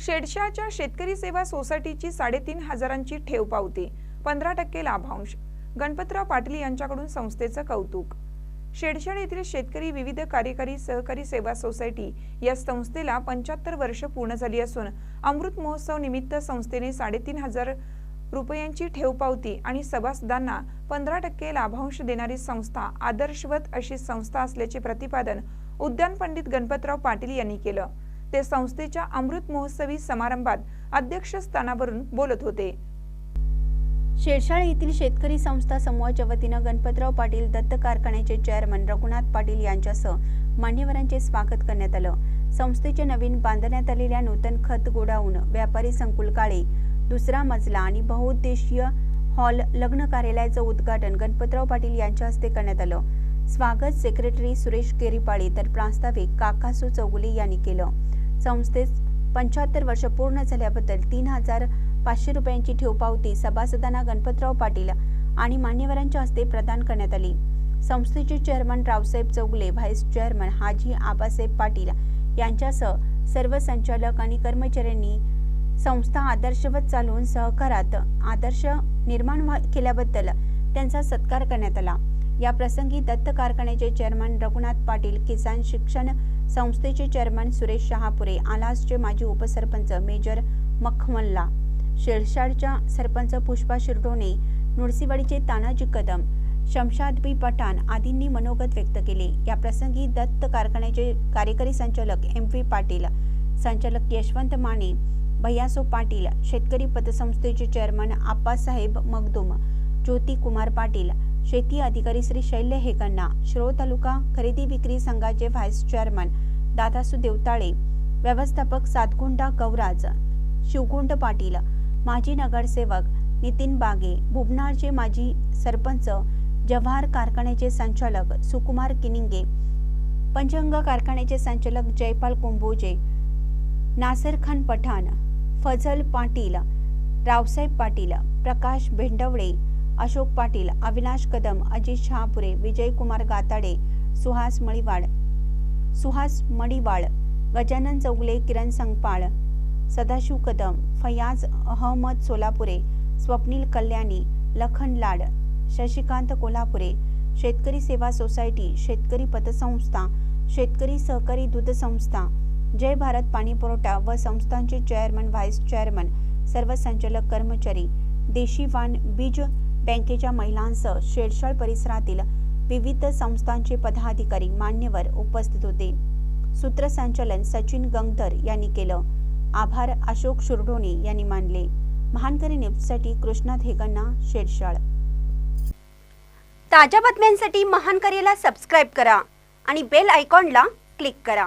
शेडशाच्या शेतकरी सेवा सोसायटीची साडेतीन हजारांची ठेव पावती. पंधरा टक्के लाभांश. गणपतराव पाटील यांच्याकडून संस्थेचं कौतुक. शेडशाळ येथील शेतकरी विविध कार्यकारी सहकारी सेवा सोसायटी या संस्थेला पंच्याहत्तर वर्ष पूर्ण झाली असून अमृत महोत्सव निमित्त संस्थेने साडेतीन हजार रुपयांची ठेव पावती आणि सभासदांना पंधरा टक्के लाभांश देणारी संस्था आदर्शवत अशी संस्था असल्याचे प्रतिपादन उद्यान पंडित गणपतराव पाटील यांनी केलं. ते संस्थेच्या अमृत महोत्सवी समारंभात अध्यक्षस्थानावरून बोलत होते. शेरशाळ येथील शेतकरी संस्था समूहाच्या वतीनं गणपतराव पाटील दत्त कारखान्याचे चेअरमन रघुनाथ पाटील यांच्यासह मान्यवरांचे स्वागत करण्यात आलं. संस्थेच्या नवीन बांधण्यात आलेल्या नूतन खत गोडाऊन व्यापारी संकुल काळे दुसरा मजला आणि बहुउद्देशीय हॉल लग्न कार्यालयाचं उद्घाटन गणपतराव पाटील यांच्या हस्ते करण्यात आलं. स्वागत सेक्रेटरी सुरेश केरीपाळे तर प्रास्ताविक काकासू चौगुले यांनी केलं. संस्थेस पंच्याहत्तर वर्ष पूर्ण झाल्याबद्दल तीन हजार पाचशे रुपयांची ठेव पावती सभासदांना गणपतराव पाटील आणि मान्यवरांच्या हस्ते प्रदान करण्यात आली. संस्थेचे chairman Raosaheb Chougale vice chairman Haji Abasaheb Patil यांच्यासह सर्व संचालक आणि कर्मचाऱ्यांनी संस्था आदर्शवत चालवून सहकारात आदर्श निर्माण व्हा- केल्याबद्दल त्यांचा सत्कार करण्यात आला. या प्रसंगी दत्त कारखान्याचे चेअरमन रघुनाथ पाटील किसान शिक्षण संस्थेचे चेअरमन सुरेश शहापुरे आलासचे माजी उपसरपंच मेजर मखमल्ला शेळशाळच्या सरपंच पुष्पा शिरडोणे नुळसीवाडीचे तानाजी कदम शमशाद बी पठाण आदींनी मनोगत व्यक्त केले. या प्रसंगी दत्त कारखान्याचे कार्यकारी संचालक एम व्ही पाटील संचालक यशवंत माने भैयासो पाटील शेतकरी पतसंस्थेचे चेअरमन आप्पासाहेब मगदुम ज्योती कुमार पाटील शेती अधिकारी श्री शैल्य हेकण्णा श्रो तालुका खरेदी विक्री संघाचे व्हाईस चेअरमन दादासू देवताळे व्यवस्थापक सातगुंडा गौराज शिवगुंड पाटील माजी नगरसेवक नितीन बागे भुबनाळचे माजी सरपंच जव्हार कारखान्याचे संचालक सुकुमार किनिंगे पंचंग कारखान्याचे संचालक जयपाल कुंभोजे नासर खान पठाण फजल पाटील रावसाहेब पाटील प्रकाश भेंडवळे अशोक पाटील अविनाश कदम अजित शहापुरे विजयकुमार गाताडे सुहास मळीवाड सुहास मडीवाळ गजानन चौगले किरण संगपाळ सदाशिव कदम फयाज अहमद सोलापुरे स्वप्नील कल्याणी लखन लाड शशिकांत कोल्हापुरे शेतकरी सेवा सोसायटी शेतकरी पतसंस्था शेतकरी सहकारी दूध संस्था जय भारत पाणी पुरवठा व संस्थांचे चेअरमन व्हाईस चेअरमन सर्व संचालक कर्मचारी देशी वाण बीज बँकेच्या महिलांसह शेडशाळ परिसरातील विविध संस्थांचे पदाधिकारी मान्यवर उपस्थित होते. सूत्रसंचालन सचिन गंगधर यांनी केलं. आभार अशोक शुरडोणे यांनी मानले. महानकरी न्यूजसाठी कृष्णा धेगण्णा शेडशाळ ताज्या बातम्यांसाठी महानकरीला सबस्क्राईब करा आणि बेल आयकॉनला क्लिक करा.